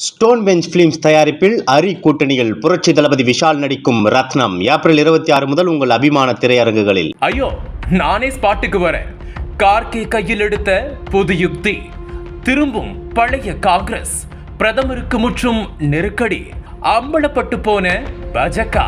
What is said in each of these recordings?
Stone bench films தயாரிப்பில் அரி கூட்டணியில் புரட்சி தளபதி விஷால் நடிக்கும் ரத்னம். ஏப்ரல் இருபத்தி ஆறு முதல் உங்கள் அபிமான திரையரங்குகளில். ஐயோ நானே ஸ்பாட்டுக்கு வரேன். கார்கே கையில் எடுத்த புது யுக்தி. திரும்பும் பழைய காங்கிரஸ். பிரதமருக்கு முற்றும் நெருக்கடி. அம்பலப்பட்டு போன பாஜக.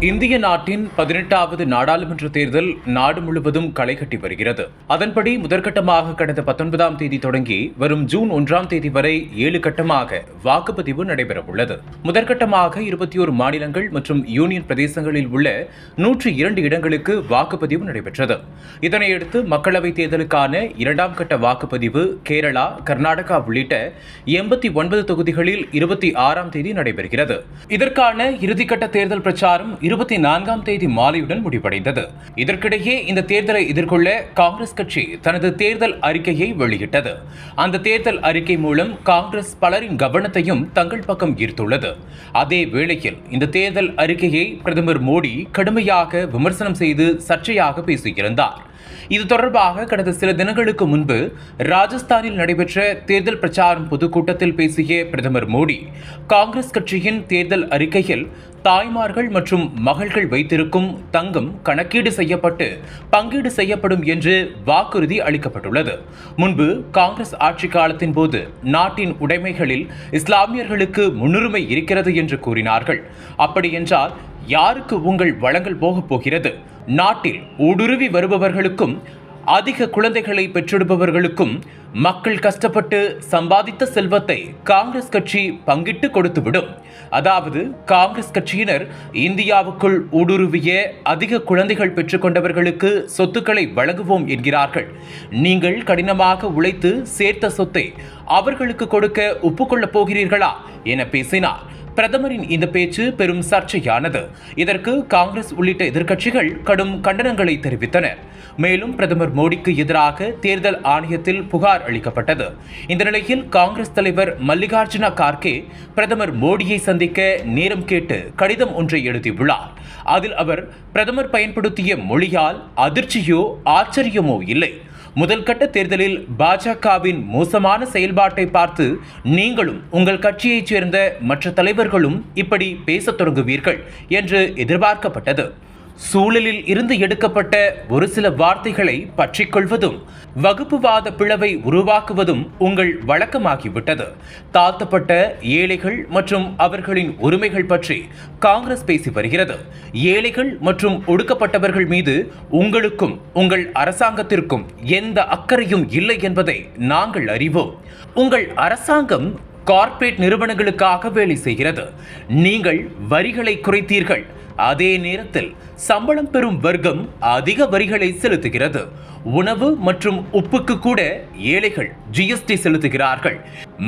இந்திய நாட்டின் பதினெட்டாவது நாடாளுமன்ற தேர்தல் நாடு முழுவதும் களை கட்டி வருகிறது. அதன்படி முதற்கட்டமாக கடந்த பத்தொன்பதாம் தேதி தொடங்கி வரும் ஜூன் ஒன்றாம் தேதி வரை ஏழு கட்டமாக வாக்குப்பதிவு நடைபெறவுள்ளது. முதற்கட்டமாக இருபத்தி ஒரு மாநிலங்கள் மற்றும் யூனியன் பிரதேசங்களில் உள்ள நூற்றி இரண்டு இடங்களுக்கு வாக்குப்பதிவு நடைபெற்றது. இதனையடுத்து மக்களவைத் தேர்தலுக்கான இரண்டாம் கட்ட வாக்குப்பதிவு கேரளா கர்நாடகா உள்ளிட்ட எண்பத்தி ஒன்பது தொகுதிகளில் இருபத்தி ஆறாம் தேதி நடைபெறுகிறது. இதற்கான இறுதிக்கட்ட தேர்தல் பிரச்சாரம் இருபத்தி நான்காம் தேதி மாலையுடன் முடிவடைந்தது. இதற்கிடையே இந்த தேர்தலை எதிர்கொள்ள காங்கிரஸ் கட்சி தனது தேர்தல் அறிக்கையை வெளியிட்டது. அந்த தேர்தல் அறிக்கை மூலம் காங்கிரஸ் பலரின் கவனத்தையும் தங்கள் பக்கம் ஈர்த்துள்ளது. அதே வேளையில் இந்த தேர்தல் அறிக்கையை பிரதமர் மோடி கடுமையாக விமர்சனம் செய்து சர்ச்சையாக பேசியிருந்தார். இது தொடர்பாக கடந்த சில தினங்களுக்கு முன்பு ராஜஸ்தானில் நடைபெற்ற தேர்தல் பிரச்சாரம் பொதுக்கூட்டத்தில் பேசிய பிரதமர் மோடி காங்கிரஸ் கட்சியின் தேர்தல் அறிக்கையில் தாய்மார்கள் மற்றும் மகள்கள் வைத்திருக்கும் தங்கம் கணக்கீடு செய்யப்பட்டு பங்கீடு செய்யப்படும் என்று வாக்குறுதி அளிக்கப்பட்டுள்ளது. முன்பு காங்கிரஸ் ஆட்சி காலத்தின் போது நாட்டின் உடைமைகளில் இஸ்லாமியர்களுக்கு முன்னுரிமை இருக்கிறது என்று கூறினார்கள். அப்படியென்றால் யாருக்கு உங்கள் வளங்கள் போகப் போகிறது? நாட்டில் ஊடுருவி வருபவர்களுக்கும் அதிக குழந்தைகளை பெற்றெடுப்பவர்களுக்கும் மக்கள் கஷ்டப்பட்டு சம்பாதித்த செல்வத்தை காங்கிரஸ் கட்சி பங்கிட்டு கொடுத்துவிடும். அதாவது காங்கிரஸ் கட்சியினர் இந்தியாவுக்குள் ஊடுருவிய அதிக குழந்தைகள் பெற்றுக்கொண்டவர்களுக்கு சொத்துக்களை வழங்குவோம் என்கிறார்கள். நீங்கள் கடினமாக உழைத்து சேர்த்த சொத்தை அவர்களுக்கு கொடுக்க ஒப்புக்கொள்ளப் போகிறீர்களா? என பேசினார். பிரதமரின் இந்த பேச்சு பெரும் சர்ச்சையானது. இதற்கு காங்கிரஸ் உள்ளிட்ட எதிர்க்கட்சிகள் கடும் கண்டனங்களை தெரிவித்தனர் மேலும் பிரதமர் மோடிக்கு எதிராக தேர்தல் ஆணையத்தில் புகார் அளிக்கப்பட்டது. இந்த நிலையில் காங்கிரஸ் தலைவர் மல்லிகார்ஜுன கார்கே பிரதமர் மோடியை சந்திக்க நேரம் கேட்டு கடிதம் ஒன்றை எழுதியுள்ளார். அதில் அவர் பிரதமர் பயன்படுத்திய மொழியால் அதிர்ச்சியோ ஆச்சரியமோ இல்லை. முதல் கட்ட தேர்தலில் பாஜகவின் மோசமான செயல்பாட்டை பார்த்து நீங்களும் உங்கள் கட்சியைச் சேர்ந்த மற்ற தலைவர்களும் இப்படி பேசத் தொடங்குவீர்கள் என்று எதிர்பார்க்கப்பட்டது. சூழலில் இருந்து எடுக்கப்பட்ட ஒரு சில வார்த்தைகளை பற்றிக்கொள்வதும் வகுப்புவாத பிளவை உருவாக்குவதும் உங்கள் வழக்கமாகிவிட்டது. தாழ்த்தப்பட்ட ஏழைகள் மற்றும் அவர்களின் உரிமைகள் பற்றி காங்கிரஸ் பேசி வருகிறது. ஏழைகள் மற்றும் ஒடுக்கப்பட்டவர்கள் மீது உங்களுக்கும் உங்கள் அரசாங்கத்திற்கும் எந்த அக்கறையும் இல்லை என்பதை நாங்கள் அறிவோம். உங்கள் அரசாங்கம் கார்ப்பரேட் நிறுவனங்களுக்காக வேலை செய்கிறது. நீங்கள் வரிகளை குறைத்தீர்கள். அதே நேரத்தில் சம்பளம் பெறும் வர்க்கம் அதிக வரிகளை செலுத்துகிறது. உணவு மற்றும் உப்புக்கு கூட ஏழைகள் ஜிஎஸ்டி செலுத்துகிறார்கள்.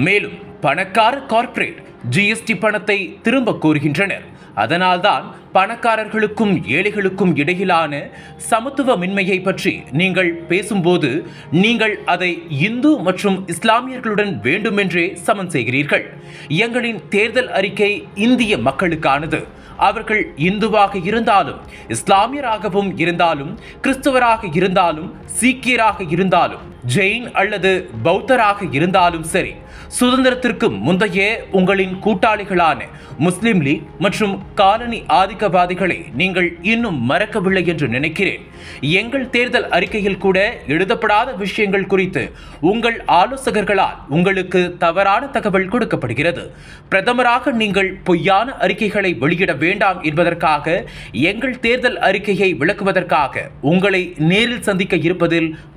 மேலும் பணக்கார கார்ப்பரேட் ஜிஎஸ்டி பணத்தை திரும்ப கோருகின்றனர். அதனால்தான் பணக்காரர்களுக்கும் ஏழைகளுக்கும் இடையிலான சமத்துவமின்மையை பற்றி நீங்கள் பேசும்போது நீங்கள் அதை இந்து மற்றும் இஸ்லாமியர்களுடன் வேண்டுமென்றே சமன் செய்கிறீர்கள். எங்களின் தேர்தல் அறிக்கை இந்திய மக்களுக்கானது. அவர்கள் இந்துவாக இருந்தாலும் இஸ்லாமியராகவும் இருந்தாலும் கிறிஸ்துவராக இருந்தாலும் சீக்கியராக இருந்தாலும் ஜெயின் அல்லது பௌத்தராக இருந்தாலும் சரி சுதந்திரத்திற்கு முந்தைய உங்களின் கூட்டாளிகளான முஸ்லிம் லீக் மற்றும் காலனி ஆதிக்கவாதிகளை நீங்கள் இன்னும் மறக்கவில்லை என்று நினைக்கிறேன். எங்கள் தேர்தல் அறிக்கையில் கூட எழுதப்படாத விஷயங்கள் குறித்து உங்கள் ஆலோசகர்களால் உங்களுக்கு தவறான தகவல் கொடுக்கப்படுகிறது. பிரதமராக நீங்கள் பொய்யான அறிக்கைகளை வெளியிட வேண்டாம் என்பதற்காக எங்கள் தேர்தல் அறிக்கையை விளக்குவதற்காக உங்களை நேரில் சந்திக்க இருப்பதில்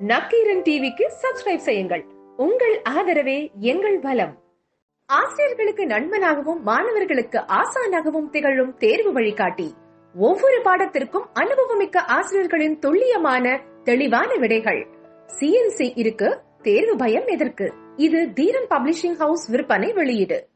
நக்கீரன் டிவிக்கு சப்ஸ்கிரைப் செய்யுங்கள். உங்கள் ஆதரவே எங்கள் பலம். ஆசிரியர்களுக்கு நண்பனாகவும் மாணவர்களுக்கு ஆசானாகவும் திகழும் தேர்வு வழிகாட்டி. ஒவ்வொரு பாடத்திற்கும் அனுபவமிக்க ஆசிரியர்களின் துல்லியமான தெளிவான விடைகள். சிஎன்சி இருக்கு தேர்வு பயம் எதற்கு? இது தீரன் பப்ளிஷிங் ஹவுஸ் விற்பனை வெளியீடு.